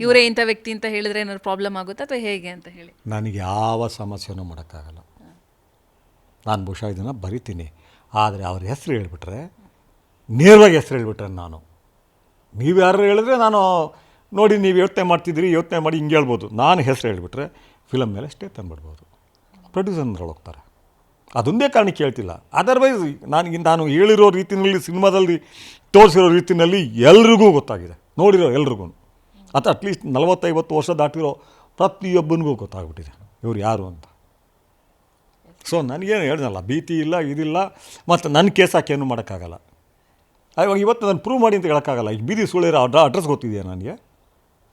ಇವರೇ ಇಂಥ ವ್ಯಕ್ತಿ ಅಂತ ಹೇಳಿದ್ರೆ ಏನಾದ್ರು ಪ್ರಾಬ್ಲಮ್ ಆಗುತ್ತಾ ಅಥವಾ ಹೇಗೆ ಅಂತ ಹೇಳಿ? ನನಗೆ ಯಾವ ಸಮಸ್ಯೆನೂ ಮಾಡೋಕ್ಕಾಗಲ್ಲ. ನಾನು ಬಹುಶಃ ಇದನ್ನು ಬರಿತೀನಿ. ಆದರೆ ಅವ್ರ ಹೆಸರು ಹೇಳ್ಬಿಟ್ರೆ, ನೇರವಾಗಿ ಹೆಸರು ಹೇಳ್ಬಿಟ್ರೆ ನಾನು. ನೀವು ಯಾರು ಹೇಳಿದ್ರೆ ನಾನು ನೋಡಿ ನೀವು ಯೋಚನೆ ಮಾಡ್ತಿದ್ದೀರಿ, ಯೋಚನೆ ಮಾಡಿ ಹಿಂಗೆ ಹೇಳ್ಬೋದು. ನಾನು ಹೆಸರು ಹೇಳ್ಬಿಟ್ರೆ ಫಿಲಮ್ ಮೇಲೆ ಸ್ಟೇ ತಂದುಬಿಡ್ಬೋದು. ಪ್ರೊಡ್ಯೂಸರ್ಗಳು ಹೋಗ್ತಾರೆ. ಅದೊಂದೇ ಕಾರಣಕ್ಕೆ ಹೇಳ್ತಿಲ್ಲ. ಅದರ್ವೈಸ್ ನನಗೆ ನಾನು ಹೇಳಿರೋ ರೀತಿಯಲ್ಲಿ ಸಿನಿಮಾದಲ್ಲಿ ತೋರಿಸಿರೋ ರೀತಿಯಲ್ಲಿ ಎಲ್ರಿಗೂ ಗೊತ್ತಾಗಿದೆ. ನೋಡಿರೋ ಎಲ್ರಿಗೂ. ಅಥವಾ ಅಟ್ಲೀಸ್ಟ್ ನಲವತ್ತೈವತ್ತು ವರ್ಷ ದಾಟಿರೋ ಪ್ರತಿಯೊಬ್ಬನಿಗೂ ಗೊತ್ತಾಗ್ಬಿಟ್ಟಿದೆ ಇವ್ರು ಯಾರು ಅಂತ. ಸೊ ನನಗೇನು ಹೇಳ್ದಲ್ಲ ಭೀತಿ ಇಲ್ಲ, ಇದಿಲ್ಲ, ಮತ್ತು ನನ್ನ ಕೇಸ್ ಹಾಕೇನು ಮಾಡೋಕ್ಕಾಗಲ್ಲ. ಇವಾಗ ಇವತ್ತು ನಾನು ಪ್ರೂವ್ ಮಾಡಿ ಅಂತ ಹೇಳೋಕ್ಕಾಗಲ್ಲ. ಈಗ ಬೀದಿ ಸುಳಿರೋ ಅಡ್ರೆಸ್ ಗೊತ್ತಿದೆಯಾ ನನಗೆ?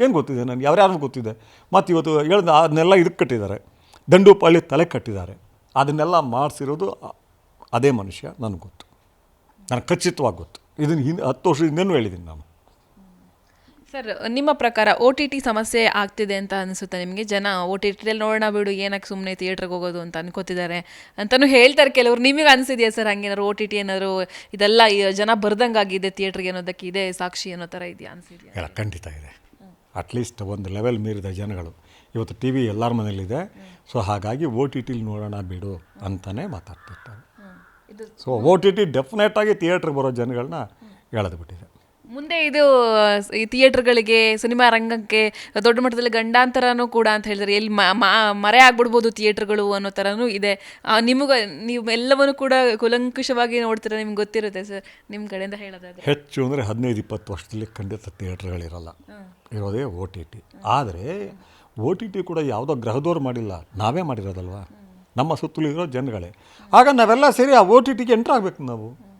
ಏನು ಗೊತ್ತಿದೆ ನನಗೆ? ಯಾರ್ಯಾರು ಗೊತ್ತಿದೆ? ಮತ್ತು ಇವತ್ತು ಹೇಳ್ದ, ಅದನ್ನೆಲ್ಲ ಇದಕ್ಕೆ ಕಟ್ಟಿದ್ದಾರೆ. ದಂಡುಪಳ್ಳಿ ತಲೆ ಕಟ್ಟಿದ್ದಾರೆ. ಅದನ್ನೆಲ್ಲ ಮಾಡಿಸಿರೋದು ಅದೇ ಮನುಷ್ಯ, ನನಗೆ ಗೊತ್ತು. ನನಗೆ ಖಚಿತವಾಗಿ ಗೊತ್ತು. ಇದನ್ನು ಹಿಂದೆ ಹತ್ತು ವರ್ಷದಿಂದನೂ ಹೇಳಿದ್ದೀನಿ ನಾನು? ಸರ್ ನಿಮ್ಮ ಪ್ರಕಾರ ಓ ಟಿ ಟಿ ಸಮಸ್ಯೆ ಆಗ್ತಿದೆ ಅಂತ ಅನಿಸುತ್ತೆ ನಿಮಗೆ? ಜನ ಓ ಟಿ ಟಿಯಲ್ಲಿ ನೋಡೋಣ ಬಿಡು ಏನಕ್ಕೆ ಸುಮ್ಮನೆ ಥಿಯೇಟ್ರಿಗೆ ಹೋಗೋದು ಅಂತ ಅನ್ಕೋತಿದ್ದಾರೆ ಅಂತಲೂ ಹೇಳ್ತಾರೆ ಕೆಲವರು. ನಿಮಗೆ ಅನಿಸಿದೆಯಾ ಸರ್ ಹಂಗೇನಾದ್ರು ಓ ಟಿ ಟಿ ಏನಾದ್ರು ಇದೆಲ್ಲ ಜನ ಬರ್ದಂಗಾಗಿದೆ ಥಿಯೇಟ್ರಿಗೆ ಅನ್ನೋದಕ್ಕೆ ಇದೆ ಸಾಕ್ಷಿ ಅನ್ನೋ ಥರ ಇದೆಯಾ ಅನಿಸಿದೆಯಾ? ಖಂಡಿತ ಇದೆ. ಅಟ್ಲೀಸ್ಟ್ ಒಂದು ಲೆವೆಲ್ ಮೀರಿದ ಜನಗಳು. ಇವತ್ತು ಟಿ ವಿ ಎಲ್ಲರ ಮನೇಲಿದೆ ಸೊ ಹಾಗಾಗಿ ಓ ಟಿ ಟಿಲಿ ನೋಡೋಣ ಬಿಡು ಅಂತಲೇ ಮಾತಾಡ್ತಿರ್ತಾರೆ. ಸೊ ಓ ಟಿ ಟಿ ಡೆಫಿನೆಟಾಗಿ ಥಿಯೇಟ್ರಿಗೆ ಬರೋ ಜನಗಳನ್ನ ಎಳೆದು ಬಿಟ್ಟಿದೆ. ಮುಂದೆ ಇದು ಈ ಥಿಯೇಟರ್ಗಳಿಗೆ ಸಿನಿಮಾ ರಂಗಕ್ಕೆ ದೊಡ್ಡ ಮಟ್ಟದಲ್ಲಿ ಗಂಡಾಂತರನೂ ಕೂಡ ಅಂತ ಹೇಳಿದ್ರೆ ಎಲ್ಲಿ ಮ- ಮ- ಮರೆ ಆಗ್ಬಿಡ್ಬೋದು ಥಿಯೇಟ್ರ್ಗಳು ಅನ್ನೋ ಥರನೂ ಇದೆ. ನಿಮಗೆ ನೀವು ಎಲ್ಲವನ್ನು ಕೂಡ ಕುಲಂಕುಷವಾಗಿ ನೋಡ್ತೀರ ನಿಮ್ಗೆ ಗೊತ್ತಿರುತ್ತೆ ಸರ್ ನಿಮ್ಮ ಕಡೆಯಿಂದ ಹೇಳೋದಾದ್ರೆ. ಹೆಚ್ಚು ಅಂದರೆ ಹದಿನೈದು ಇಪ್ಪತ್ತು ವರ್ಷದಲ್ಲಿ ಖಂಡಿತ ಥಿಯೇಟ್ರ್ಗಳಿರಲ್ಲ. ಇರೋದೇ ಓ ಟಿ ಟಿ. ಆದರೆ ಓ ಟಿ ಟಿ ಕೂಡ ಯಾವುದೋ ಗ್ರಹದವ್ರು ಮಾಡಿಲ್ಲ ನಾವೇ ಮಾಡಿರೋದಲ್ವಾ? ನಮ್ಮ ಸುತ್ತಲೂ ಇರೋ ಜನಗಳೇ. ಆಗ ನಾವೆಲ್ಲ ಸೇರಿ ಆ ಓ ಟಿ ಟಿಗೆ ಎಂಟ್ರ್ ಆಗಬೇಕು ನಾವು.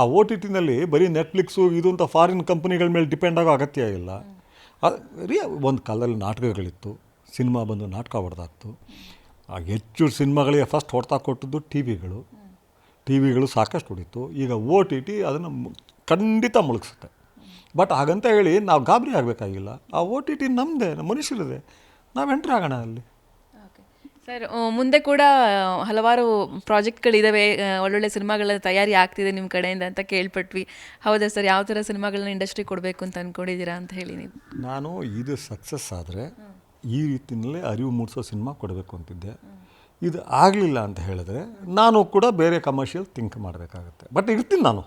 ಆ ಓ ಟಿ ಟಿನಲ್ಲಿ ಬರೀ ನೆಟ್ಫ್ಲಿಕ್ಸು ಇದು ಅಂತ ಫಾರಿನ್ ಕಂಪ್ನಿಗಳ ಮೇಲೆ ಡಿಪೆಂಡ್ ಆಗೋ ಅಗತ್ಯ ಇಲ್ಲ. ರೀ, ಒಂದು ಕಾಲದಲ್ಲಿ ನಾಟಕಗಳಿತ್ತು, ಸಿನಿಮಾ ಬಂದು ನಾಟಕ ಹೊಡೆದಾಕ್ತು ಆ ಹೆಚ್ಚು ಸಿನಿಮಾಗಳಿಗೆ ಫಸ್ಟ್ ಹೊಡ್ತಾ ಕೊಟ್ಟದ್ದು ಟಿ ವಿಗಳು. ಟಿ ವಿಗಳು ಸಾಕಷ್ಟು ಹೊಡಿತು. ಈಗ ಓ ಟಿ ಟಿ ಅದನ್ನು ಖಂಡಿತ ಮುಳುಗಿಸುತ್ತೆ. ಬಟ್ ಹಾಗಂತ ಹೇಳಿ ನಾವು ಗಾಬರಿ ಆಗಬೇಕಾಗಿಲ್ಲ. ಆ ಓ ಟಿ ಟಿ ನಮ್ಮದೇ ನಮ್ಮ ಮನುಷ್ಯರಿದೆ. ನಾವು ಎಂಟ್ರ್ ಆಗೋಣ ಅಲ್ಲಿ. ಸರ್ ಮುಂದೆ ಕೂಡ ಹಲವಾರು ಪ್ರಾಜೆಕ್ಟ್ಗಳಿದ್ದಾವೆ ಒಳ್ಳೊಳ್ಳೆ ಸಿನಿಮಾಗಳ ತಯಾರಿ ಆಗ್ತಿದೆ ನಿಮ್ಮ ಕಡೆಯಿಂದ ಅಂತ ಕೇಳ್ಪಟ್ವಿ. ಹೌದಾ ಸರ್, ಯಾವ ಥರ ಸಿನಿಮಾಗಳನ್ನ ಇಂಡಸ್ಟ್ರಿ ಕೊಡಬೇಕು ಅಂತ ಅಂದ್ಕೊಂಡಿದ್ದೀರಾ ಅಂತ ಹೇಳಿ ನೀವು? ನಾನು ಇದು ಸಕ್ಸಸ್ ಆದರೆ ಈ ರೀತಿಯಲ್ಲೇ ಅರಿವು ಮೂಡಿಸೋ ಸಿನಿಮಾ ಕೊಡಬೇಕು ಅಂತಿದ್ದೆ. ಇದು ಆಗಲಿಲ್ಲ ಅಂತ ಹೇಳಿದ್ರೆ ನಾನು ಕೂಡ ಬೇರೆ ಕಮರ್ಷಿಯಲ್ ಥಿಂಕ್ ಮಾಡಬೇಕಾಗುತ್ತೆ. ಬಟ್ ಇರ್ತೀನಿ ನಾನು.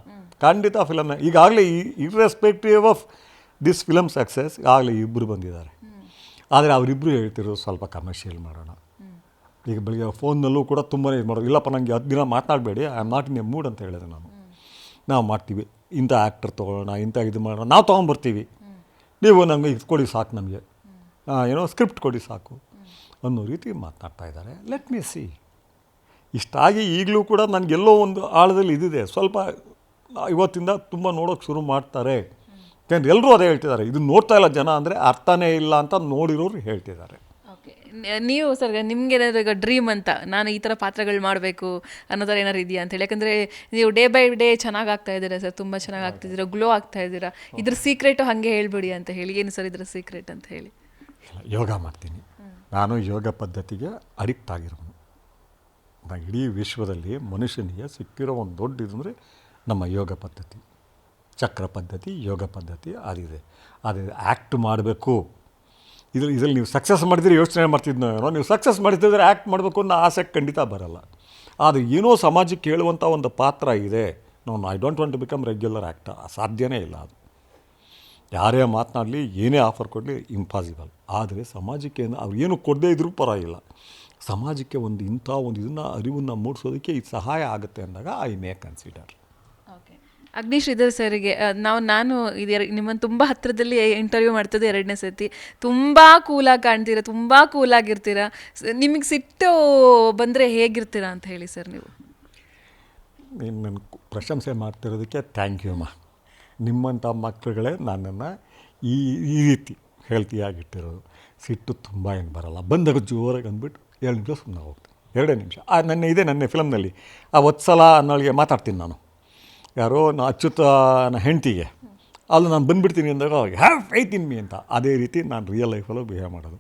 ಖಂಡಿತ ಫಿಲಮ್ನ ಈಗಾಗಲೇ ಈ irrespective of this film success ಆಗಲೇ ಇಬ್ಬರು ಬಂದಿದ್ದಾರೆ. ಆದರೆ ಅವರಿಬ್ಬರು ಹೇಳ್ತಿರೋದು ಸ್ವಲ್ಪ ಕಮರ್ಷಿಯಲ್ ಮಾಡೋಣ. ಈಗ ಬೆಳಗ್ಗೆ ಫೋನ್ನಲ್ಲೂ ಕೂಡ ತುಂಬನೇ ಇದು ಮಾಡೋದು. ಇಲ್ಲಪ್ಪ ನನಗೆ ಹತ್ತು ದಿನ ಮಾತನಾಡಬೇಡಿ I am not in a mood ಅಂತ ಹೇಳಿದೆ ನಾನು. ನಾವು ಮಾಡ್ತೀವಿ. ಇಂಥ ಆ್ಯಕ್ಟರ್ ತೊಗೊಳ್ಳೋಣ, ಇಂಥ ಇದು ಮಾಡೋಣ, ನಾವು ತೊಗೊಂಬರ್ತೀವಿ ನೀವು ನಮಗೆ ಇದು ಕೊಡಿ ಸಾಕು ನಮಗೆ. ಏನೋ ಸ್ಕ್ರಿಪ್ಟ್ ಕೊಡಿ ಸಾಕು ಅನ್ನೋ ರೀತಿ ಮಾತನಾಡ್ತಾ ಇದ್ದಾರೆ. ಲೆಟ್ ಮೀ ಸಿ ಇಷ್ಟಾಗಿ ಈಗಲೂ ಕೂಡ ನನಗೆಲ್ಲೋ ಒಂದು ಆಳದಲ್ಲಿ ಇದಿದೆ. ಸ್ವಲ್ಪ ಇವತ್ತಿಂದ ತುಂಬ ನೋಡೋಕ್ಕೆ ಶುರು ಮಾಡ್ತಾರೆ. ಯಾಕೆಂದ್ರೆ ಎಲ್ಲರೂ ಅದೇ ಹೇಳ್ತಿದ್ದಾರೆ. ಇದು ನೋಡ್ತಾ ಇಲ್ಲ ಜನ ಅಂದರೆ ಅರ್ಥನೇ ಇಲ್ಲ ಅಂತ ನೋಡಿರೋರು ಹೇಳ್ತಿದ್ದಾರೆ. ನೀವು ಸರ್ ನಿಮ್ಗೆ ಏನಾದ್ರು ಈಗ ಡ್ರೀಮ್ ಅಂತ ನಾನು ಈ ಥರ ಪಾತ್ರಗಳು ಮಾಡಬೇಕು ಅನ್ನೋದರ ಏನಾರು ಇದೆಯಾ ಅಂತ ಹೇಳಿ? ಯಾಕಂದರೆ ನೀವು ಡೇ ಬೈ ಡೇ ಚೆನ್ನಾಗಿ ಆಗ್ತಾ ಇದ್ದೀರಾ ಸರ್ ತುಂಬ ಚೆನ್ನಾಗಿ ಆಗ್ತಿದ್ದೀರಾ ಗ್ಲೋ ಆಗ್ತಾ ಇದ್ದೀರಾ. ಇದ್ರ ಸೀಕ್ರೆಟು ಹಾಗೆ ಹೇಳ್ಬಿಡಿ ಅಂತ ಹೇಳಿ. ಏನು ಸರ್ ಇದ್ರ ಸೀಕ್ರೆಟ್ ಅಂತ ಹೇಳಿ? ಯೋಗ ಮಾಡ್ತೀನಿ. ನಾನು ಯೋಗ ಪದ್ಧತಿಗೆ ಅಡಿಕ್ಟ್ ಆಗಿರೋನು. ನಾ ಇಡೀ ವಿಶ್ವದಲ್ಲಿ ಮನುಷ್ಯನಿಗೆ ಸಿಕ್ಕಿರೋ ಒಂದು ದೊಡ್ಡ ಇದು ಅಂದರೆ ನಮ್ಮ ಯೋಗ ಪದ್ಧತಿ. ಚಕ್ರ ಪದ್ಧತಿ ಯೋಗ ಪದ್ಧತಿ ಅದಿದೆ ಅದು ಆ್ಯಕ್ಟ್ ಮಾಡಬೇಕು. ಇದ್ರಲ್ಲಿ ಇದರಲ್ಲಿ ನೀವು ಸಕ್ಸಸ್ ಮಾಡಿದರೆ ಯೋಚನೆ ಮಾಡ್ತಿದ್ನೋ ಏನೋ, ನೀವು ಸಕ್ಸಸ್ ಮಾಡಿದ್ರೆ ಆ್ಯಕ್ಟ್ ಮಾಡಬೇಕು ಅನ್ನೋ ಆಸೆ ಖಂಡಿತ ಬರಲ್ಲ. ಆದರೆ ಏನೋ ಸಮಾಜಕ್ಕೆ ಹೇಳುವಂಥ ಒಂದು ಪಾತ್ರ ಇದೆ. ನಾನು I don't want to become regular actor ಸಾಧ್ಯನೇ ಇಲ್ಲ ಅದು. ಯಾರೇ ಮಾತನಾಡಲಿ, ಏನೇ ಆಫರ್ ಕೊಡಲಿ ಇಂಪಾಸಿಬಲ್ ಆದರೆ ಸಮಾಜಕ್ಕೆ ಅವ್ರು ಏನು ಕೊಡದೇ ಇದ್ರೂ ಪರವಾಗಿಲ್ಲ. ಸಮಾಜಕ್ಕೆ ಒಂದು ಇಂಥ ಒಂದು ಇದನ್ನು, ಅರಿವನ್ನು ಮೂಡಿಸೋದಕ್ಕೆ ಇದು ಸಹಾಯ ಆಗುತ್ತೆ ಅಂದಾಗ ಐ ಮೇ ಕನ್ಸಿಡರ್ ಅಗ್ನಿ ಶ್ರೀಧರ್ ಸರಿಗೆ ನಾವು, ನಾನು ಇದು ನಿಮ್ಮನ್ನು ತುಂಬ ಹತ್ತಿರದಲ್ಲಿ ಇಂಟರ್ವ್ಯೂ ಮಾಡ್ತದೆ ಎರಡನೇ ಸತಿ ತುಂಬ ಕೂಲಾಗಿ ಕಾಣ್ತೀರಾ, ತುಂಬ ಕೂಲಾಗಿರ್ತೀರಾ? ನಿಮಗೆ ಸಿಟ್ಟು ಬಂದರೆ ಹೇಗಿರ್ತೀರಾ ಅಂತ ಹೇಳಿ ಸರ್ ನೀವು. ನೀನು ನನ್ನ ಪ್ರಶಂಸೆ ಮಾಡ್ತಿರೋದಕ್ಕೆ ಥ್ಯಾಂಕ್ ಯು ಅಮ್ಮ. ನಿಮ್ಮಂಥ ಮಕ್ಕಳುಗಳೇ ನನ್ನನ್ನು ಈ ಈ ರೀತಿ ಹೆಲ್ತಿಯಾಗಿಟ್ಟಿರೋದು ಸಿಟ್ಟು ತುಂಬ ಏನು ಬರಲ್ಲ. ಬಂದಾಗ ಜೋರಾಗಿ ಅಂದ್ಬಿಟ್ಟು ಎರಡು ನಿಮಿಷ ಸುಮ್ಮನೆ ಹೋಗ್ತೀನಿ. ಎರಡೇ ನಿಮಿಷ. ಆ, ನನ್ನ, ಇದೆ ನನ್ನ ಫಿಲಮ್ನಲ್ಲಿ ಆ ಒತ್ಸಲ ಅನ್ನೋಳಿಗೆ ಮಾತಾಡ್ತೀನಿ ನಾನು. ಯಾರೋ ನಾ ಅಚ್ಯುತನ ಹೆಂಡತಿಗೆ, ಅಲ್ಲಿ ನಾನು ಬಂದುಬಿಡ್ತೀನಿ ಅಂದಾಗ ಹ್ಯಾವ್ ಫೈತ್ ಇನ್ ಮೀ ಅಂತ. ಅದೇ ರೀತಿ ನಾನು ರಿಯಲ್ ಲೈಫಲ್ಲೂ ಬಿಹೇವ್ ಮಾಡೋದು.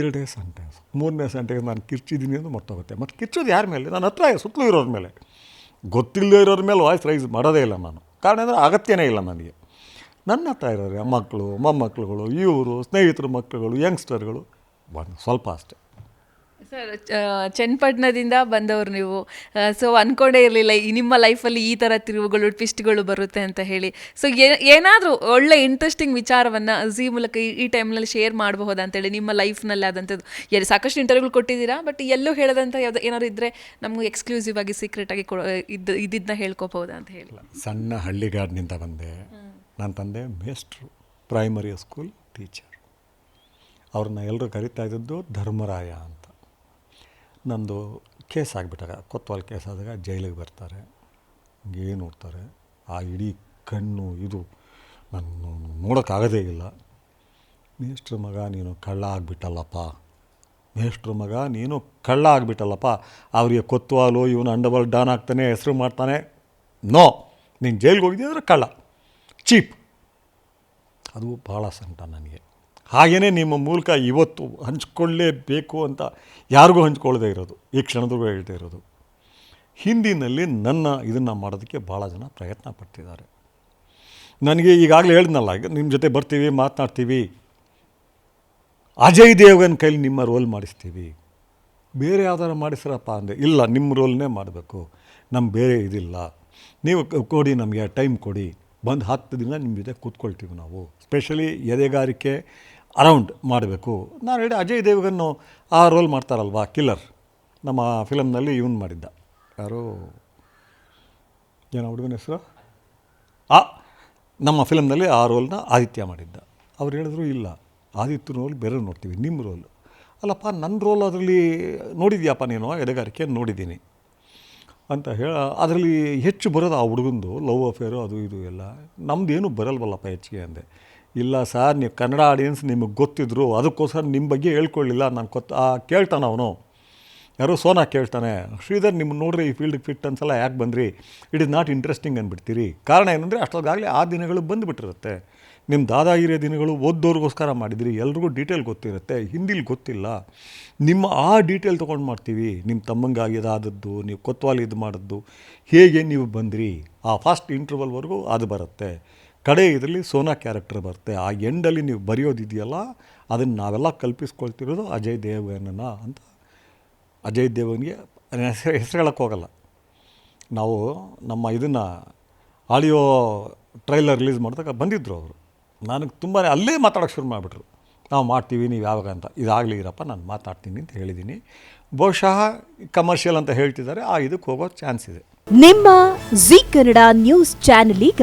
ಎರಡೇ ಸೆಂಟೆನ್ಸ್ ಮೂರನೇ ಸೆಂಟೆನ್ಸ್ ನಾನು ಕಿರ್ಚಿದ್ದೀನಿ ಅಂತ ಮರ್ತೋಗುತ್ತೆ. ಮತ್ತು ಕಿರ್ಚೋದು ಯಾರ ಮೇಲೆ? ನನ್ನ ಹತ್ರ, ಸುತ್ತಲೂ ಇರೋರ ಮೇಲೆ. ಗೊತ್ತಿಲ್ಲದೆ ಇರೋರ ಮೇಲೆ ವಾಯ್ಸ್ ರೈಸ್ ಮಾಡೋದೇ ಇಲ್ಲ ನಾನು. ಕಾರಣ ಅಂದರೆ ಅಗತ್ಯನೇ ಇಲ್ಲ ನನಗೆ. ನನ್ನ ಹತ್ರ ಇರೋರೆ ಮಕ್ಕಳು, ಮೊಮ್ಮಕ್ಕಳುಗಳು, ಇವರು, ಸ್ನೇಹಿತರ, ಮಕ್ಕಳುಗಳು ಯಂಗ್ಸ್ಟರ್ಗಳು ಒಂದು ಸ್ವಲ್ಪ ಅಷ್ಟೇ. ಸರ್ ಚನ್ನಪಟ್ಟಣದಿಂದ ಬಂದವರು ನೀವು. ಸೊ ಅನ್ಕೊಂಡೇ ಇರಲಿಲ್ಲ, ಈ ನಿಮ್ಮ ಲೈಫಲ್ಲಿ ಈ ಥರ ತಿರುವುಗಳು ಟ್ವಿಸ್ಟ್ಗಳು ಬರುತ್ತೆ ಅಂತ ಹೇಳಿ. ಸೊ ಏನಾದರೂ ಒಳ್ಳೆ ಇಂಟ್ರೆಸ್ಟಿಂಗ್ ವಿಚಾರವನ್ನು ಝೀ ಮೂಲಕ ಈ- ಟೈಮ್ನಲ್ಲಿ ಶೇರ್ ಮಾಡಬಹುದಾ ಅಂತೇಳಿ ನಿಮ್ಮ ಲೈಫ್ನಲ್ಲಿ ಆದಂಥದ್ದು. ಎಲ್ಲಿ ಸಾಕಷ್ಟು ಇಂಟರ್ವ್ಯೂಗಳು ಕೊಟ್ಟಿದ್ದೀರಾ ಬಟ್ ಎಲ್ಲೂ ಹೇಳದಂಥ ಯಾವ್ದು, ಏನಾದ್ರು ಇದ್ದರೆ ನಮಗೆ ಎಕ್ಸ್ಕ್ಲೂಸಿವ್ ಆಗಿ ಸೀಕ್ರೆಟ್ ಆಗಿ ಇದ್ದು ಇದ್ದಿದ್ದನ್ನ ಹೇಳ್ಕೋಬಹುದಾ ಅಂತ ಹೇಳಿ. ಸಣ್ಣ ಹಳ್ಳಿಗಾಡಿನಿಂದ ಬಂದೆ. ನನ್ನ ತಂದೆ ಮೇಸ್ಟ್ರು ಪ್ರೈಮರಿ ಸ್ಕೂಲ್ ಟೀಚರ್ ಅವ್ರನ್ನ ಎಲ್ಲರೂ ಕರಿತಾ ಇದ್ದದ್ದು ಧರ್ಮರಾಯ ಅಂತ. ನಂದು ಕೇಸ್ ಆಗಿಬಿಟ್ಟಾಗ, ಕೊತ್ವಾಲ್ ಕೇಸ್ ಆದಾಗ ಜೈಲಿಗೆ ಬರ್ತಾರೆ. ಏನು ನೋಡ್ತಾರೆ. ಆ ಇಡೀ ಕಣ್ಣು, ಇದು ನಾನು ನೋಡೋಕ್ಕಾಗೋದೇ ಇಲ್ಲ. ಮೇಷ್ಟ್ರ ಮಗ ನೀನು ಕಳ್ಳ ಆಗಿಬಿಟ್ಟಲ್ಲಪ್ಪ. ಮೇಷ್ಟ್ರ ಮಗ ನೀನು ಕಳ್ಳ ಆಗಿಬಿಟ್ಟಲ್ಲಪ್ಪ. ಅವರಿಗೆ ಕೊತ್ವಾಲು, ಇವನು ಅಂಡಬಲ್ ಡಾನ್ ಆಗ್ತಾನೆ, ಹೆಸರು ಮಾಡ್ತಾನೆ. ನೋ! ನೀನು ಜೈಲಿಗೆ ಹೋಗಿದ್ದೆ ಅಂದರೆ ಕಳ್ಳ. ಚೀಪ್. ಅದು ಭಾಳ ಸಂಕಟ ನನಗೆ. ಹಾಗೆಯೇ ನಿಮ್ಮ ಮೂಲಕ ಇವತ್ತು ಹಂಚ್ಕೊಳ್ಳೇಬೇಕು ಅಂತ ಯಾರಿಗೂ ಹಂಚ್ಕೊಳ್ಳದೆ ಇರೋದು, ಈ ಕ್ಷಣದವರೆಗೂ ಹೇಳ್ತಾ ಇರೋದು. ಹಿಂದಿನಲ್ಲಿ ನನ್ನ ಇದನ್ನು ಮಾಡೋದಕ್ಕೆ ಭಾಳ ಜನ ಪ್ರಯತ್ನ ಪಡ್ತಿದ್ದಾರೆ. ನನಗೆ ಈಗಾಗಲೇ ಹೇಳಿದ್ನಲ್ಲ ನಿಮ್ಮ ಜೊತೆ ಬರ್ತೀವಿ, ಮಾತನಾಡ್ತೀವಿ. ಅಜಯ್ ದೇವಗನ್ ಕೈಲಿ ನಿಮ್ಮ ರೋಲ್ ಮಾಡಿಸ್ತೀವಿ. ಬೇರೆ ಯಾವ್ದಾರು ಮಾಡಿಸ್ರಪ್ಪ ಅಂದರೆ, ಇಲ್ಲ, ನಿಮ್ಮ ರೋಲ್ನೇ ಮಾಡಬೇಕು. ನಮ್ಮ ಬೇರೆ ಇದಿಲ್ಲ. ನೀವು ಕೊಡಿ ನಮಗೆ ಟೈಮ್ ಕೊಡಿ. ಬಂದು ಹತ್ತು ದಿನ ನಿಮ್ಮ ಜೊತೆ ಕೂತ್ಕೊಳ್ತೀವಿ ನಾವು. ಸ್ಪೆಷಲಿ ಎದೆಗಾರಿಕೆ ಅರೌಂಡ್ ಮಾಡಬೇಕು. ನಾನು ಹೇಳಿ ಅಜಯ್ ದೇವಗನ್ನು ಆ ರೋಲ್ ಮಾಡ್ತಾರಲ್ವಾ, ಕಿಲ್ಲರ್? ನಮ್ಮ ಫಿಲಮ್ನಲ್ಲಿ ಇವನು ಮಾಡಿದ್ದ. ಯಾರು, ಏನೋ ಹುಡುಗನ ಹೆಸರು? ಆ, ನಮ್ಮ ಫಿಲಮ್ನಲ್ಲಿ ಆ ರೋಲ್ನ ಆದಿತ್ಯ ಮಾಡಿದ್ದ. ಅವ್ರು ಹೇಳಿದ್ರು, ಇಲ್ಲ ಆದಿತ್ಯ ರೋಲ್ ಬೇರೆ ನೋಡ್ತೀವಿ ನಿಮ್ಮ ರೋಲ್. ಅಲ್ಲಪ್ಪ ನನ್ನ ರೋಲ್ ಅದರಲ್ಲಿ ನೋಡಿದ್ಯಾಪ್ಪ ನೀನು ಎಡೆಗಾರಿಕೆ ನೋಡಿದ್ದೀನಿ. ಅಂತ ಹೇಳ, ಅದರಲ್ಲಿ ಹೆಚ್ಚು ಬರೋದು ಆ ಹುಡುಗಂದು, ಲವ್ ಅಫೇರು, ಅದು ಇದು ಎಲ್ಲ. ನಮ್ಮದೇನು ಬರಲ್ವಲ್ಲಪ್ಪ ಹೆಚ್ಚಿಗೆ ಅಂದೆ. ಇಲ್ಲ ಸರ್, ನೀವು ಕನ್ನಡ ಆಡಿಯನ್ಸ್ ನಿಮಗೆ ಗೊತ್ತಿದ್ರು, ಅದಕ್ಕೋಸ್ಕರ ನಿಮ್ಮ ಬಗ್ಗೆ ಹೇಳ್ಕೊಳ್ಳಿಲ್ಲ, ನಾನು ಆ, ಕೇಳ್ತಾನೆ ಅವನು. ಯಾರೋ ಸೋನಾ ಕೇಳ್ತಾನೆ, ಶ್ರೀಧರ್ ನಿಮ್ಮ ನೋಡ್ರಿ ಈ ಫೀಲ್ಡ್ಗೆ ಫಿಟ್ ಅನ್ಸಲ್ಲ ಯಾಕೆ ಬಂದ್ರಿ? ಇಟ್ ಇಸ್ ನಾಟ್ ಇಂಟ್ರೆಸ್ಟಿಂಗ್ ಅಂದ್ಬಿಡ್ತೀರಿ. ಕಾರಣ ಏನಂದರೆ ಅಷ್ಟೊಂದಾಗಲೇ ಆ ದಿನಗಳು ಬಂದುಬಿಟ್ಟಿರುತ್ತೆ. ನಿಮ್ಮ ದಾದಾಗಿರಿಯ ದಿನಗಳು ಓದ್ದೋರಿಗೋಸ್ಕರ ಮಾಡಿದಿರಿ, ಎಲ್ರಿಗೂ ಡೀಟೇಲ್ ಗೊತ್ತಿರುತ್ತೆ, ಹಿಂದಿಲಿ ಗೊತ್ತಿಲ್ಲ. ನಿಮ್ಮ ಆ ಡೀಟೇಲ್ ತೊಗೊಂಡು ಮಾಡ್ತೀವಿ ನಿಮ್ಮ ತಮ್ಮಂಗಾಗಿ ಇದಾದದ್ದು, ನೀವು ಕೊತ್ವಾಲಿ ಇದು ಮಾಡಿದ್ದು, ಹೇಗೆ ನೀವು ಬಂದ್ರಿ? ಆ ಫಾಸ್ಟ್ ಇಂಟ್ರವಲ್ವರೆಗೂ ಅದು ಬರುತ್ತೆ. ಕಡೆ ಇದರಲ್ಲಿ ಸೋನಾ ಕ್ಯಾರೆಕ್ಟರ್ ಬರುತ್ತೆ. ಆ ಎಂಡಲ್ಲಿ ನೀವು ಬರೆಯೋದಿದೆಯಲ್ಲ, ಅದನ್ನು ನಾವೆಲ್ಲ ಕಲ್ಪಿಸ್ಕೊಳ್ತಿರೋದು ಅಜಯ್ ದೇವಗನನ ಅಂತ. ಅಜಯ್ ದೇವನಿಗೆ ಹೆಸರು ಹೆಸರು ನಾವು ನಮ್ಮ ಇದನ್ನು ಆಡಿಯೋ ಟ್ರೈಲರ್ ರಿಲೀಸ್ ಮಾಡಿದಾಗ ಬಂದಿದ್ದರು ಅವರು. ನನಗೆ ತುಂಬಾ ಅಲ್ಲೇ ಮಾತಾಡೋಕ್ಕೆ ಶುರು ಮಾಡಿಬಿಟ್ರು. ನಾವು ಮಾಡ್ತೀವಿ, ನೀವು ಯಾವಾಗ ಅಂತ. ಇದಾಗಲಿ ಇರಪ್ಪ, ನಾನು ಮಾತಾಡ್ತೀನಿ ಅಂತ ಹೇಳಿದ್ದೀನಿ ಬಹುಶಃ ಕಮರ್ಷಿಯಲ್ ಅಂತ ಹೇಳ್ತಿದ್ದಾರೆ, ಆ ಇದಕ್ಕೆ ಹೋಗೋ ಚಾನ್ಸ್ ಇದೆ. ನಿಮ್ಮ ಜಿ ಕನ್ನಡ ನ್ಯೂಸ್ ಚಾನೆಲ್ ಈಗ